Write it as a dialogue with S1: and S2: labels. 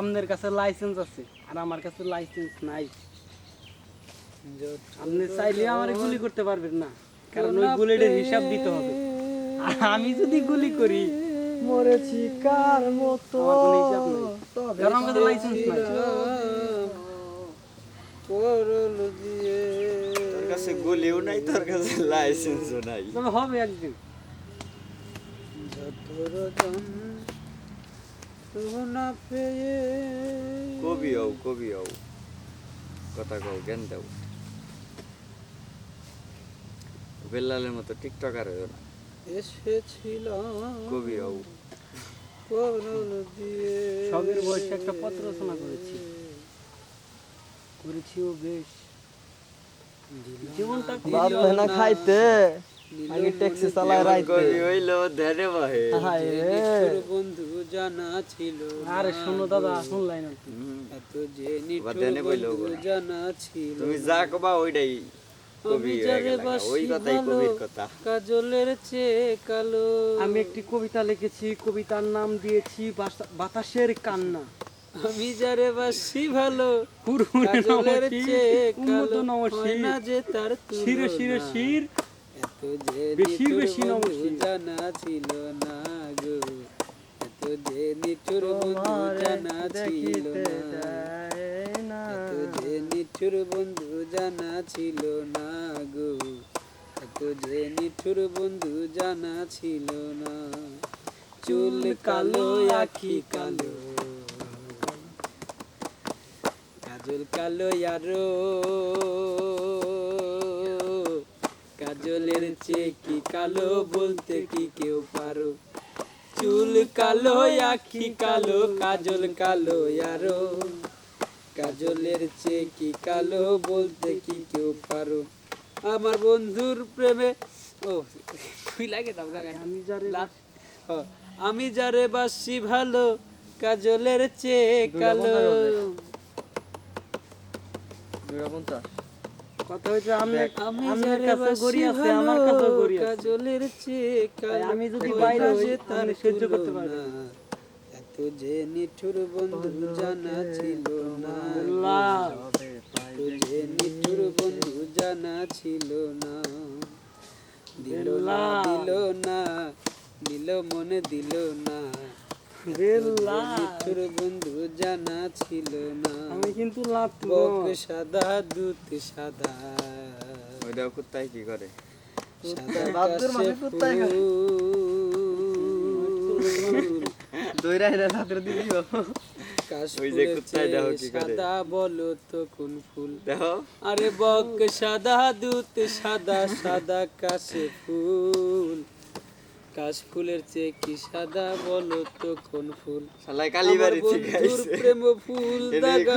S1: আপনার কাছে লাইসেন্স আছে আর আমার কাছে লাইসেন্স নাই। আপনি চাইলে আমার গুলি করতে পারবেন না কারণ ওই বুলেটের হিসাব দিতে হবে। আমি যদি গুলি করি
S2: মরেছি কার মতো?
S1: কারণ আমার কাছে লাইসেন্স নাই।
S3: দিয়ে
S4: তোর কাছে গুলিও নাই তোর কাছে লাইসেন্সও নাই।
S1: তবে হবে একদিন।
S3: যতর জন না পেয়ে
S4: কবি হও কবি হও। কথা কও জ্ঞান দাও। বেল্লালের মতো টিকটকার হইও না।
S3: এসেছিলাম
S4: কবি হও।
S1: সবের বয়সে একটা পত্র রচনা করেছি। করেছিও বেশ। জীবনটা
S2: বাপ না খাইতে? আগে ট্যাক্সি চালায় রাইতে।
S4: হইল ধ্যানে বাহে।
S2: রে
S3: বন্ধু জানা ছিল
S1: আরে শোনো দাদা শুনলাই না
S3: এত যে নিঠুর
S4: ধ্যানে বইলো
S3: বন্ধু
S4: ওরা।
S3: জানা ছিল
S4: তুমি যা কবা ওইটাই
S3: আমি যারে
S4: গেলা।
S3: বাসি
S4: ওই কথাই
S3: ভালো,
S4: কবির কথা।
S3: কাজলের চেয়ে কালো।
S1: আমি একটি কবিতা লিখেছি কবিতার নাম দিয়েছি বাসা- বাতাসের কান্না।
S3: আমি যারে বাসি ভালো
S1: পুরুষ
S3: কাজলের চেয়ে কালো। না যে তার
S1: শিরে শিরে শির বেশি বেশি
S3: জানা ছিল না গো। এত যে নিঠুর বন্ধু জানা ছিল না। এত যে নিঠুর বন্ধু জানা ছিল না গো। এত যে নিঠুর বন্ধু জানা ছিল না। চুল কালো আখি কালো। কাজল কালো আরও কাজলের চেয়ে কি কালো বলতে কি কেউ পারো? চুল কালো আখি কালো কাজল কালো আরও। কাজলের চেয়ে কি কালো বলতে কি কেউ পারো? আমার বন্ধুর প্রেমে ও তুই লাগে দাও
S1: আমি যারে
S3: আমি যারে বাসি ভালো কাজলের চেয়ে কালো।
S2: দুইটা পঞ্চাশ
S1: কথা হচ্ছে আমি
S3: আমি
S1: আমার কাছে গড়ি আছে আমার কাছে গড়ি আছে।
S3: কাজলের চেয়ে
S1: আমি যদি বাইরে হই,
S3: যে
S1: সহ্য করতে
S3: তুলনা। এত যে নিঠুর বন্ধু জানা ছিল না। নিঠুর বন্ধু জানা ছিল না। দিল না দিল না দিল মনে দিল না। বন্ধু জানা ছিল না।
S1: আমি কিন্তু লাভ
S3: সাদা দুধ সাদা।
S4: ওইটাও কুত্তায় কি করে?
S3: সাদা
S2: বাদুর মানে
S4: কি করে।
S3: সাদা বলো তো কোন ফুল?
S4: দেখো।
S3: আরে বক সাদা দুধ সাদা সাদা কাশে ফুল। কাশ ফুলের চেয়ে কি সাদা বলো তো কোন ফুল?
S4: সালাই কালীবাড়ি থেকে আইছে।
S3: প্রেম ফুল দাগা